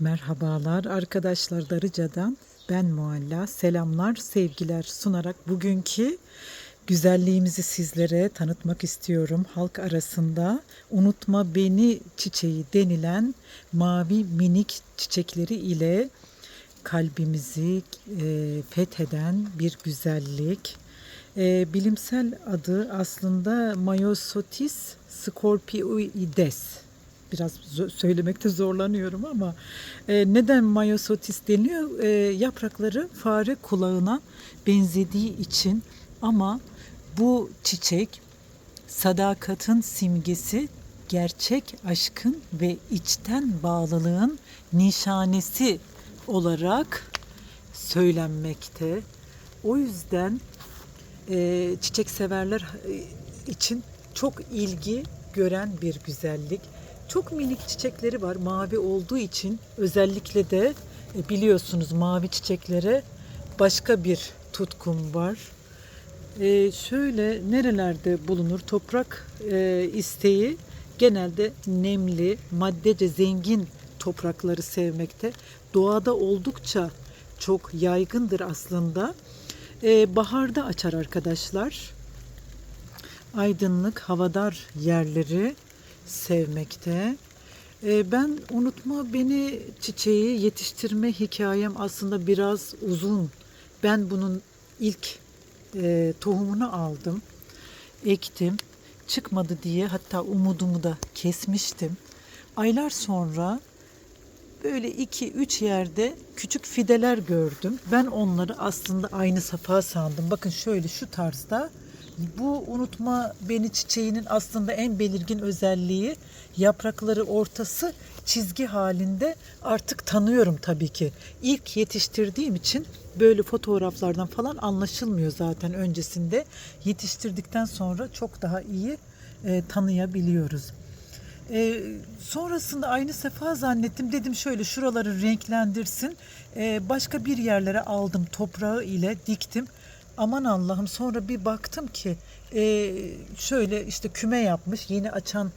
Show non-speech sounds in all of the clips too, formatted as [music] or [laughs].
Merhabalar arkadaşlar Darıca'dan ben Mualla selamlar sevgiler sunarak bugünkü güzelliğimizi sizlere tanıtmak istiyorum. Halk arasında unutma beni çiçeği denilen mavi minik çiçekleri ile kalbimizi e, fetheden bir güzellik. E, bilimsel adı aslında Myosotis scorpioides biraz söylemekte zorlanıyorum ama e, neden Myosotis deniyor? E, yaprakları fare kulağına benzediği için ama bu çiçek sadakatin simgesi, gerçek aşkın ve içten bağlılığın nişanesi olarak söylenmekte. O yüzden e, çiçek severler e, için çok ilgi gören bir güzellik. Çok minik çiçekleri var mavi olduğu için özellikle de e, biliyorsunuz mavi çiçeklere başka bir tutkum var. E, şöyle nerelerde bulunur toprak e, isteği genelde nemli, maddece zengin toprakları sevmekte. Doğada oldukça çok yaygındır aslında. E, baharda açar arkadaşlar. Aydınlık, havadar yerleri sevmekte. E, ben unutma beni çiçeği yetiştirme hikayem aslında biraz uzun. Ben bunun ilk e, tohumunu aldım, ektim. Çıkmadı diye hatta umudumu da kesmiştim. Aylar sonra böyle iki üç yerde küçük fideler gördüm. Ben onları aslında aynı safa sandım. Bakın şöyle şu tarzda. Bu unutma beni çiçeğinin aslında en belirgin özelliği yaprakları ortası çizgi halinde artık tanıyorum tabii ki. İlk yetiştirdiğim için böyle fotoğraflardan falan anlaşılmıyor zaten öncesinde. Yetiştirdikten sonra çok daha iyi e, tanıyabiliyoruz. E, sonrasında aynı sefa zannettim. Dedim şöyle şuraları renklendirsin. E, başka bir yerlere aldım toprağı ile diktim. Aman Allah'ım sonra bir baktım ki e, şöyle işte küme yapmış. Yeni açan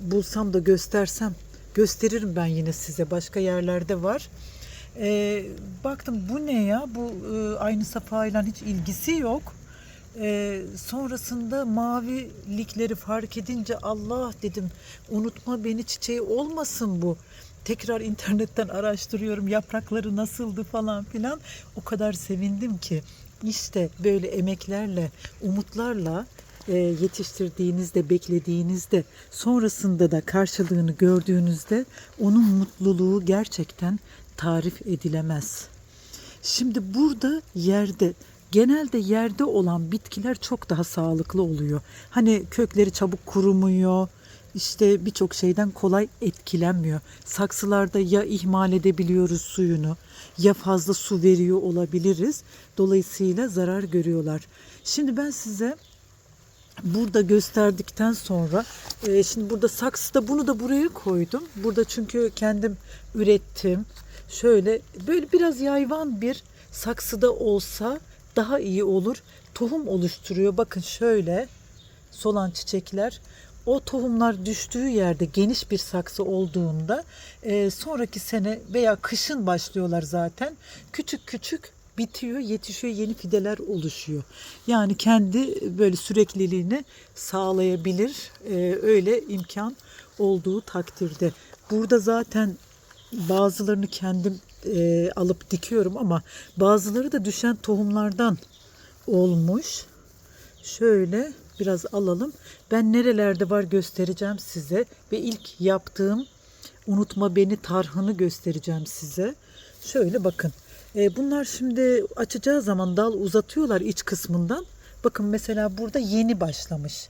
bulsam da göstersem gösteririm ben yine size. Başka yerlerde var. E, baktım bu ne ya? Bu e, aynı safhayla hiç ilgisi yok. Ee, sonrasında mavilikleri fark edince Allah dedim unutma beni çiçeği olmasın bu. Tekrar internetten araştırıyorum yaprakları nasıldı falan filan. O kadar sevindim ki işte böyle emeklerle, umutlarla e, yetiştirdiğinizde, beklediğinizde, sonrasında da karşılığını gördüğünüzde onun mutluluğu gerçekten tarif edilemez. Şimdi burada yerde genelde yerde olan bitkiler çok daha sağlıklı oluyor. Hani kökleri çabuk kurumuyor. İşte birçok şeyden kolay etkilenmiyor. Saksılarda ya ihmal edebiliyoruz suyunu ya fazla su veriyor olabiliriz. Dolayısıyla zarar görüyorlar. Şimdi ben size burada gösterdikten sonra e, şimdi burada saksıda bunu da buraya koydum. Burada çünkü kendim ürettim. Şöyle böyle biraz yayvan bir saksıda olsa daha iyi olur. Tohum oluşturuyor. Bakın şöyle solan çiçekler. O tohumlar düştüğü yerde geniş bir saksı olduğunda e, sonraki sene veya kışın başlıyorlar zaten. Küçük küçük bitiyor, yetişiyor, yeni fideler oluşuyor. Yani kendi böyle sürekliliğini sağlayabilir. E, öyle imkan olduğu takdirde. Burada zaten bazılarını kendim e, alıp dikiyorum ama bazıları da düşen tohumlardan olmuş. Şöyle biraz alalım. Ben nerelerde var göstereceğim size ve ilk yaptığım unutma beni tarhını göstereceğim size. Şöyle bakın. E, bunlar şimdi açacağı zaman dal uzatıyorlar iç kısmından. Bakın mesela burada yeni başlamış.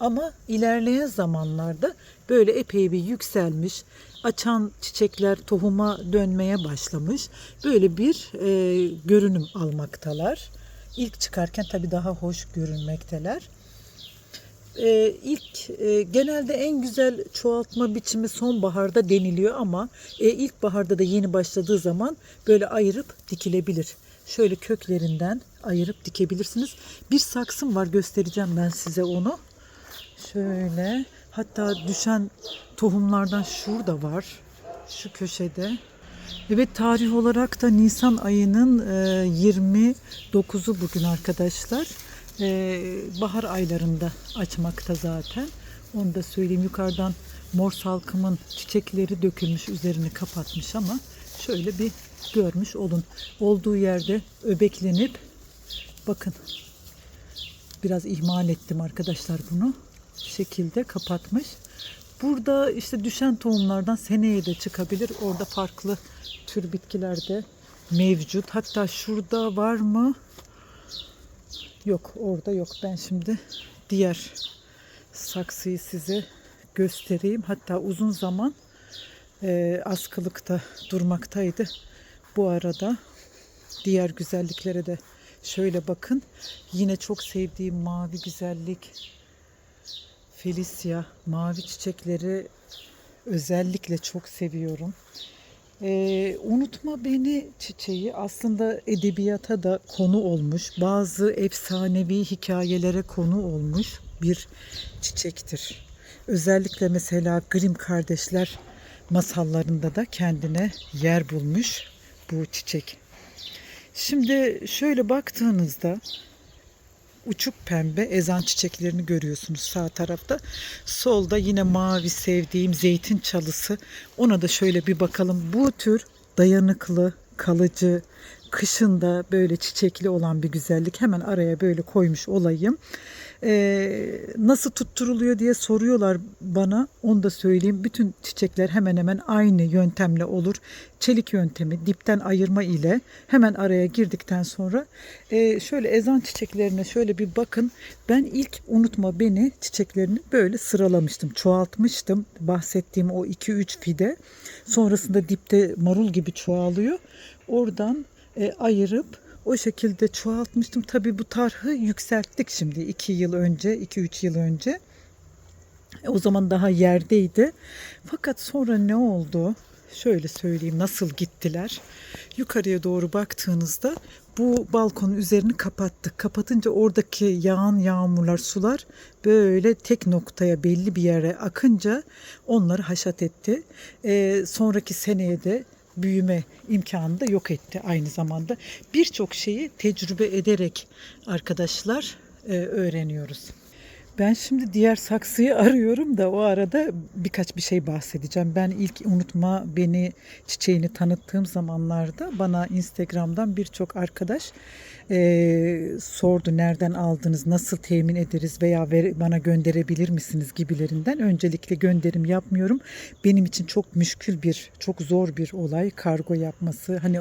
Ama ilerleyen zamanlarda böyle epey bir yükselmiş, açan çiçekler tohuma dönmeye başlamış. Böyle bir e, görünüm almaktalar. İlk çıkarken tabii daha hoş görünmekteler. E, ilk e, genelde en güzel çoğaltma biçimi sonbaharda deniliyor ama e, ilkbaharda da yeni başladığı zaman böyle ayırıp dikilebilir. Şöyle köklerinden ayırıp dikebilirsiniz. Bir saksım var göstereceğim ben size onu. Şöyle hatta düşen tohumlardan şurada var. şu köşede. Evet tarih olarak da Nisan ayının e, 29'u bugün arkadaşlar. E, bahar aylarında açmakta zaten. Onu da söyleyeyim yukarıdan mor salkımın çiçekleri dökülmüş üzerini kapatmış ama şöyle bir görmüş olun. Olduğu yerde öbeklenip bakın biraz ihmal ettim arkadaşlar bunu. Şekilde kapatmış. Burada işte düşen tohumlardan seneye de çıkabilir. Orada farklı tür bitkiler de mevcut. Hatta şurada var mı? Yok orada yok. Ben şimdi diğer saksıyı size göstereyim. Hatta uzun zaman e, askılıkta durmaktaydı. Bu arada diğer güzelliklere de şöyle bakın. Yine çok sevdiğim mavi güzellik Felicia mavi çiçekleri özellikle çok seviyorum. Ee, unutma beni çiçeği aslında edebiyata da konu olmuş. Bazı efsanevi hikayelere konu olmuş bir çiçektir. Özellikle mesela Grimm kardeşler masallarında da kendine yer bulmuş bu çiçek. Şimdi şöyle baktığınızda uçuk pembe ezan çiçeklerini görüyorsunuz sağ tarafta. Solda yine mavi sevdiğim zeytin çalısı. Ona da şöyle bir bakalım. Bu tür dayanıklı, kalıcı, kışında böyle çiçekli olan bir güzellik hemen araya böyle koymuş olayım. Ee, nasıl tutturuluyor diye soruyorlar bana. Onu da söyleyeyim. Bütün çiçekler hemen hemen aynı yöntemle olur. Çelik yöntemi dipten ayırma ile hemen araya girdikten sonra e, şöyle ezan çiçeklerine şöyle bir bakın. Ben ilk unutma beni çiçeklerini böyle sıralamıştım. Çoğaltmıştım. Bahsettiğim o 2-3 fide. Sonrasında dipte marul gibi çoğalıyor. Oradan e, ayırıp o şekilde çoğaltmıştım. Tabii bu tarhı yükselttik şimdi 2 yıl önce, 2-3 yıl önce. E, O zaman daha yerdeydi. Fakat sonra ne oldu? Şöyle söyleyeyim nasıl gittiler. Yukarıya doğru baktığınızda bu balkonun üzerini kapattık. Kapatınca oradaki yağan yağmurlar, sular böyle tek noktaya belli bir yere akınca onları haşat etti. Ee, sonraki seneye de büyüme imkanını da yok etti aynı zamanda. Birçok şeyi tecrübe ederek arkadaşlar e, öğreniyoruz. Ben şimdi diğer saksıyı [laughs] arıyorum da o arada birkaç bir şey bahsedeceğim. Ben ilk unutma beni çiçeğini tanıttığım zamanlarda bana Instagram'dan birçok arkadaş e, sordu nereden aldınız, nasıl temin ederiz veya ver, bana gönderebilir misiniz gibilerinden. Öncelikle gönderim yapmıyorum. Benim için çok müşkül bir, çok zor bir olay kargo yapması. Hani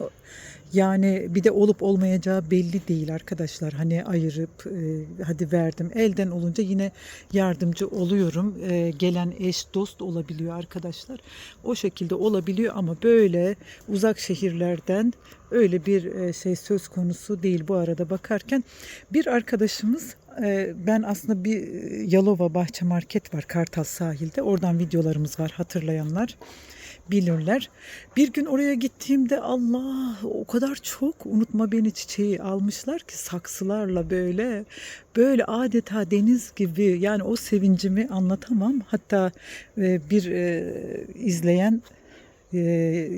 yani bir de olup olmayacağı belli değil arkadaşlar. Hani ayırıp e, hadi verdim. Elden olunca yine yardımcı oluyorum. E, gelen eş dost olabiliyor arkadaşlar. O şekilde olabiliyor ama böyle uzak şehirlerden öyle bir e, şey söz konusu değil bu arada bakarken. Bir arkadaşımız e, ben aslında bir e, Yalova Bahçe Market var Kartal sahilde. Oradan videolarımız var hatırlayanlar bilirler. Bir gün oraya gittiğimde Allah o kadar çok unutma beni çiçeği almışlar ki saksılarla böyle böyle adeta deniz gibi yani o sevincimi anlatamam. Hatta e, bir e, izleyen e,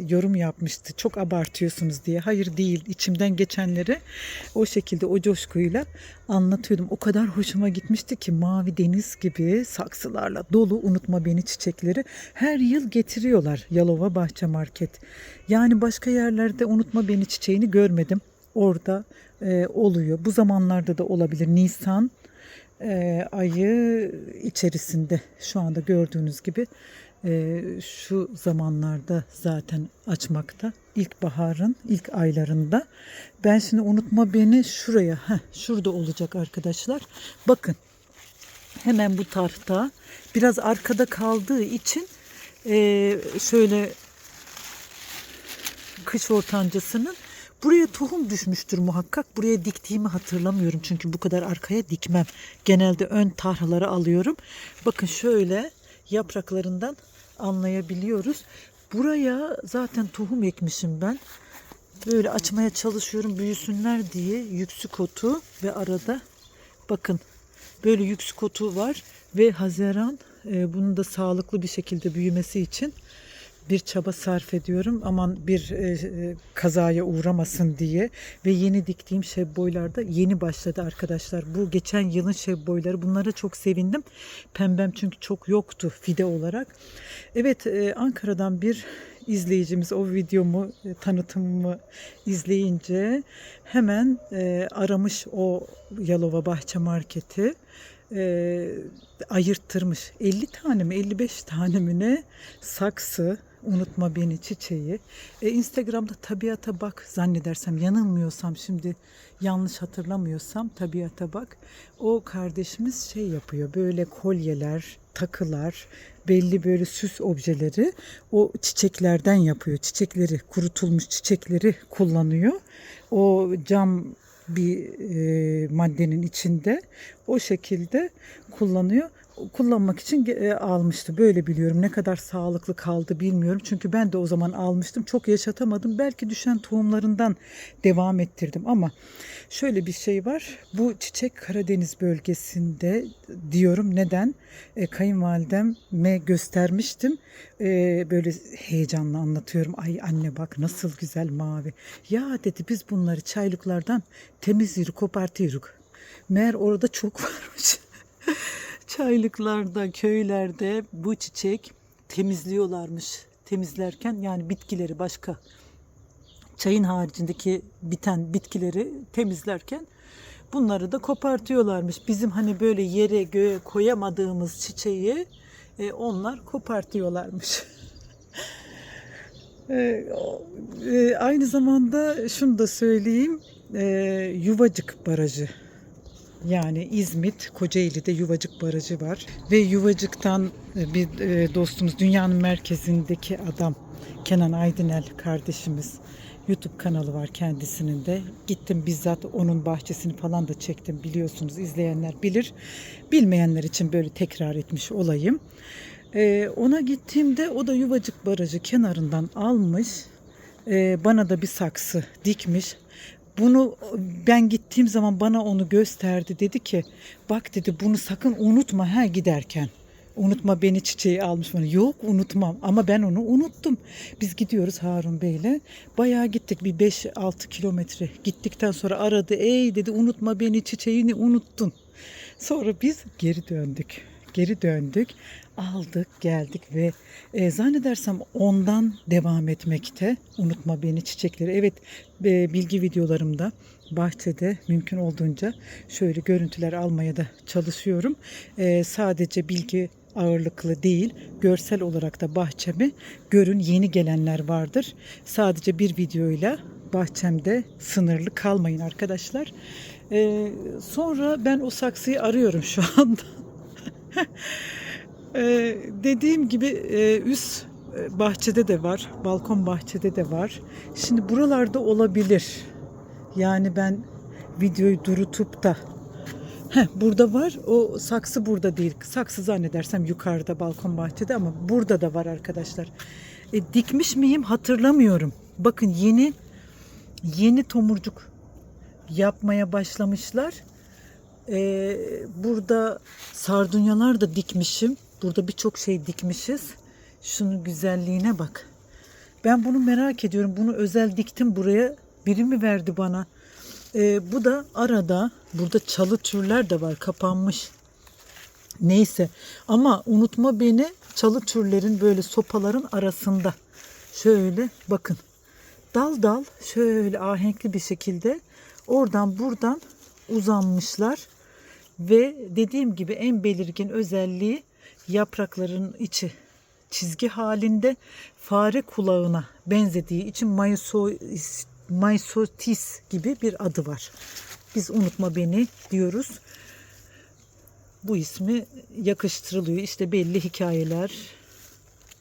yorum yapmıştı. Çok abartıyorsunuz diye. Hayır değil. İçimden geçenleri o şekilde o coşkuyla anlatıyordum. O kadar hoşuma gitmişti ki mavi deniz gibi saksılarla dolu unutma beni çiçekleri her yıl getiriyorlar Yalova Bahçe Market. Yani başka yerlerde unutma beni çiçeğini görmedim. Orada e, oluyor. Bu zamanlarda da olabilir. Nisan e, ayı içerisinde şu anda gördüğünüz gibi e, şu zamanlarda zaten açmakta. İlkbaharın ilk aylarında. Ben şimdi unutma beni şuraya, heh, şurada olacak arkadaşlar. Bakın hemen bu tarhta biraz arkada kaldığı için e, şöyle kış ortancasının buraya tohum düşmüştür muhakkak. Buraya diktiğimi hatırlamıyorum çünkü bu kadar arkaya dikmem. Genelde ön tarlaları alıyorum. Bakın şöyle yapraklarından anlayabiliyoruz. Buraya zaten tohum ekmişim ben. Böyle açmaya çalışıyorum büyüsünler diye yüksük otu ve arada bakın böyle yüksük otu var ve Haziran e, bunun da sağlıklı bir şekilde büyümesi için bir çaba sarf ediyorum. Aman bir e, e, kazaya uğramasın diye ve yeni diktiğim şebboylarda yeni başladı arkadaşlar. Bu geçen yılın şebboyları. Bunlara çok sevindim. Pembem çünkü çok yoktu fide olarak. Evet e, Ankara'dan bir izleyicimiz o videomu e, tanıtımımı izleyince hemen e, aramış o Yalova Bahçe Marketi e, ayırttırmış 50 tane mi 55 tane mi ne saksı unutma beni çiçeği. E, Instagram'da tabiata bak zannedersem yanılmıyorsam şimdi yanlış hatırlamıyorsam tabiata bak. O kardeşimiz şey yapıyor böyle kolyeler takılar belli böyle süs objeleri o çiçeklerden yapıyor. Çiçekleri kurutulmuş çiçekleri kullanıyor. O cam bir e, maddenin içinde o şekilde kullanıyor. Kullanmak için e, almıştı. Böyle biliyorum. Ne kadar sağlıklı kaldı bilmiyorum. Çünkü ben de o zaman almıştım. Çok yaşatamadım. Belki düşen tohumlarından devam ettirdim ama şöyle bir şey var. Bu çiçek Karadeniz bölgesinde diyorum. Neden? E, kayınvalideme göstermiştim. E, böyle heyecanla anlatıyorum. Ay anne bak nasıl güzel mavi. Ya dedi biz bunları çaylıklardan temiz yürü kopartıyoruz. Meğer orada çok [laughs] varmış. Çaylıklarda, köylerde bu çiçek temizliyorlarmış. Temizlerken yani bitkileri başka çayın haricindeki biten bitkileri temizlerken bunları da kopartıyorlarmış. Bizim hani böyle yere göğe koyamadığımız çiçeği e, onlar kopartıyorlarmış. [laughs] E, e, aynı zamanda şunu da söyleyeyim. E, Yuvacık Barajı yani İzmit, Kocaeli'de Yuvacık Barajı var. Ve Yuvacık'tan e, bir e, dostumuz, dünyanın merkezindeki adam Kenan Aydınel kardeşimiz. YouTube kanalı var kendisinin de. Gittim bizzat onun bahçesini falan da çektim biliyorsunuz izleyenler bilir. Bilmeyenler için böyle tekrar etmiş olayım. E, ona gittiğimde o da Yuvacık Barajı kenarından almış. E, bana da bir saksı dikmiş. Bunu ben gittiğim zaman bana onu gösterdi. Dedi ki bak dedi bunu sakın unutma her giderken. Unutma beni çiçeği almış bana. Yok unutmam ama ben onu unuttum. Biz gidiyoruz Harun Bey'le. Bayağı gittik bir 5-6 kilometre. Gittikten sonra aradı. Ey dedi unutma beni çiçeğini unuttun. Sonra biz geri döndük. Geri döndük. Aldık geldik ve e, zannedersem ondan devam etmekte. Unutma beni çiçekleri. Evet e, bilgi videolarımda bahçede mümkün olduğunca şöyle görüntüler almaya da çalışıyorum. E, sadece bilgi ağırlıklı değil, görsel olarak da bahçemi görün yeni gelenler vardır. Sadece bir videoyla bahçemde sınırlı kalmayın arkadaşlar. E, sonra ben o saksıyı arıyorum şu anda. [laughs] Ee, dediğim gibi e, üst e, bahçede de var, balkon bahçede de var. Şimdi buralarda olabilir. Yani ben videoyu durutup da Heh, burada var. O saksı burada değil. Saksı zannedersem yukarıda balkon bahçede ama burada da var arkadaşlar. E, dikmiş miyim hatırlamıyorum. Bakın yeni yeni tomurcuk yapmaya başlamışlar. Ee, burada sardunyalar da dikmişim. Burada birçok şey dikmişiz. Şunun güzelliğine bak. Ben bunu merak ediyorum. Bunu özel diktim buraya. Biri mi verdi bana? Ee, bu da arada burada çalı türler de var kapanmış. Neyse ama unutma beni çalı türlerin böyle sopaların arasında. Şöyle bakın. Dal dal şöyle ahenkli bir şekilde oradan buradan uzanmışlar. Ve dediğim gibi en belirgin özelliği yaprakların içi çizgi halinde fare kulağına benzediği için Maiso- Maisotis gibi bir adı var. Biz unutma beni diyoruz. Bu ismi yakıştırılıyor. İşte belli hikayeler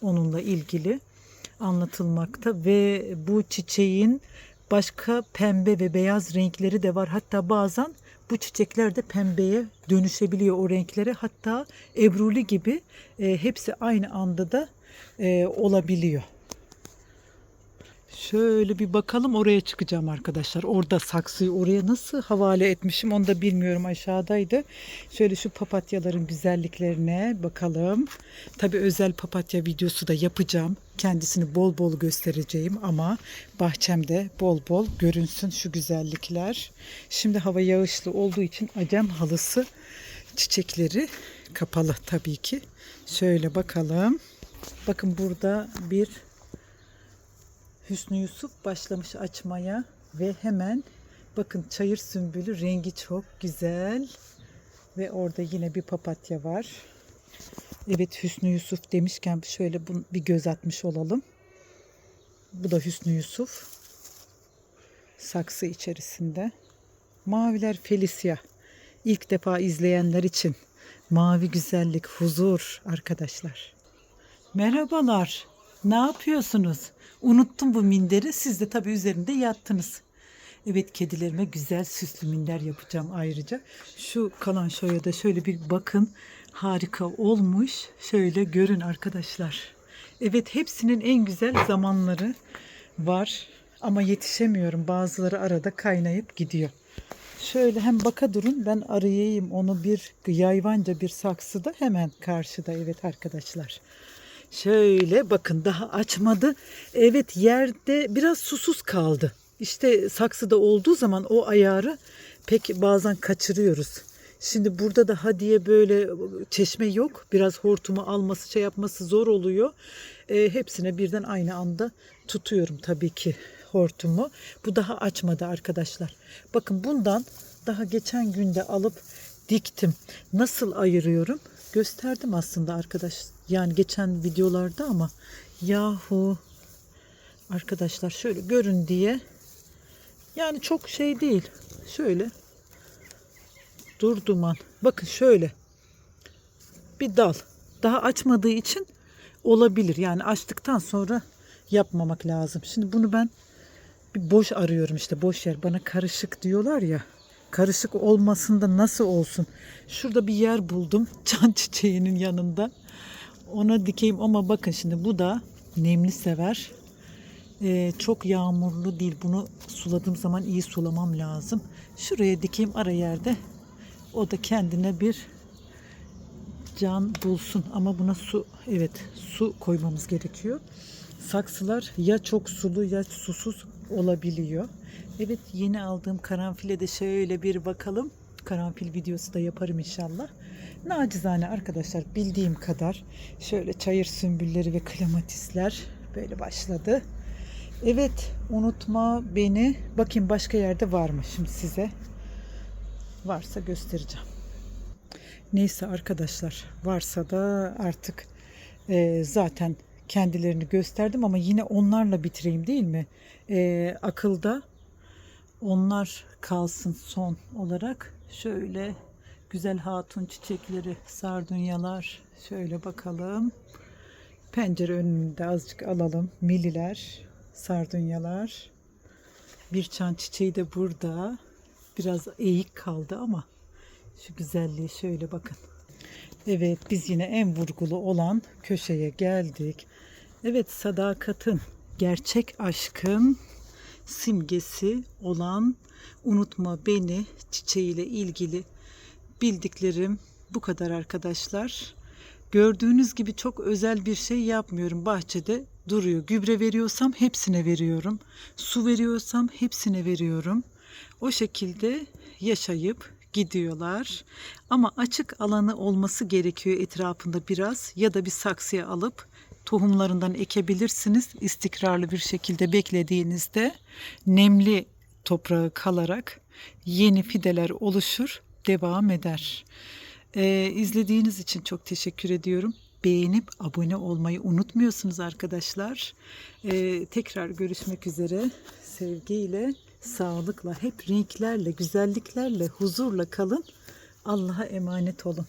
onunla ilgili anlatılmakta ve bu çiçeğin başka pembe ve beyaz renkleri de var. Hatta bazen bu çiçekler de pembeye dönüşebiliyor o renklere. Hatta ebruli gibi e, hepsi aynı anda da e, olabiliyor. Şöyle bir bakalım oraya çıkacağım arkadaşlar. Orada saksıyı oraya nasıl havale etmişim onu da bilmiyorum aşağıdaydı. Şöyle şu papatyaların güzelliklerine bakalım. Tabi özel papatya videosu da yapacağım. Kendisini bol bol göstereceğim ama bahçemde bol bol görünsün şu güzellikler. Şimdi hava yağışlı olduğu için acem halısı çiçekleri kapalı tabii ki. Şöyle bakalım. Bakın burada bir Hüsnü Yusuf başlamış açmaya ve hemen bakın çayır sümbülü rengi çok güzel ve orada yine bir papatya var. Evet Hüsnü Yusuf demişken şöyle bir göz atmış olalım. Bu da Hüsnü Yusuf. Saksı içerisinde. Maviler Felicia. İlk defa izleyenler için mavi güzellik, huzur arkadaşlar. Merhabalar. Ne yapıyorsunuz? Unuttum bu minderi. Siz de tabii üzerinde yattınız. Evet kedilerime güzel süslü minder yapacağım ayrıca. Şu kalan şoya da şöyle bir bakın. Harika olmuş. Şöyle görün arkadaşlar. Evet hepsinin en güzel zamanları var. Ama yetişemiyorum. Bazıları arada kaynayıp gidiyor. Şöyle hem baka durun ben arayayım onu bir yayvanca bir saksıda hemen karşıda evet arkadaşlar. Şöyle bakın daha açmadı. Evet yerde biraz susuz kaldı. İşte saksıda olduğu zaman o ayarı pek bazen kaçırıyoruz. Şimdi burada da hadiye böyle çeşme yok. Biraz hortumu alması şey yapması zor oluyor. E, hepsine birden aynı anda tutuyorum tabii ki hortumu. Bu daha açmadı arkadaşlar. Bakın bundan daha geçen günde alıp diktim. Nasıl ayırıyorum? Gösterdim aslında arkadaş. Yani geçen videolarda ama yahu arkadaşlar şöyle görün diye yani çok şey değil. Şöyle dur duman. Bakın şöyle bir dal. Daha açmadığı için olabilir. Yani açtıktan sonra yapmamak lazım. Şimdi bunu ben bir boş arıyorum işte boş yer. Bana karışık diyorlar ya. Karışık olmasında nasıl olsun? Şurada bir yer buldum. [laughs] Can çiçeğinin yanında. Ona dikeyim ama bakın şimdi bu da nemli sever. Ee, çok yağmurlu değil. Bunu suladığım zaman iyi sulamam lazım. Şuraya dikeyim ara yerde. O da kendine bir can bulsun ama buna su evet su koymamız gerekiyor. Saksılar ya çok sulu ya susuz olabiliyor. Evet yeni aldığım karanfile de şöyle bir bakalım. Karanfil videosu da yaparım inşallah. Nacizane arkadaşlar bildiğim kadar şöyle çayır sümbülleri ve klematisler böyle başladı. Evet unutma beni. Bakayım başka yerde var mı şimdi size. Varsa göstereceğim. Neyse arkadaşlar varsa da artık e, zaten kendilerini gösterdim ama yine onlarla bitireyim değil mi? E, akılda onlar kalsın son olarak. Şöyle güzel hatun çiçekleri, sardunyalar şöyle bakalım. Pencere önünde azıcık alalım. Milliler, sardunyalar. Bir çan çiçeği de burada. Biraz eğik kaldı ama şu güzelliği şöyle bakın. Evet biz yine en vurgulu olan köşeye geldik. Evet sadakatın, gerçek aşkın simgesi olan unutma beni çiçeğiyle ilgili bildiklerim bu kadar arkadaşlar. Gördüğünüz gibi çok özel bir şey yapmıyorum. Bahçede duruyor. Gübre veriyorsam hepsine veriyorum. Su veriyorsam hepsine veriyorum. O şekilde yaşayıp gidiyorlar. Ama açık alanı olması gerekiyor etrafında biraz ya da bir saksıya alıp tohumlarından ekebilirsiniz. İstikrarlı bir şekilde beklediğinizde nemli toprağı kalarak yeni fideler oluşur, devam eder. Ee, izlediğiniz için çok teşekkür ediyorum. Beğenip abone olmayı unutmuyorsunuz arkadaşlar. Ee, tekrar görüşmek üzere. Sevgiyle, sağlıkla, hep renklerle, güzelliklerle, huzurla kalın. Allah'a emanet olun.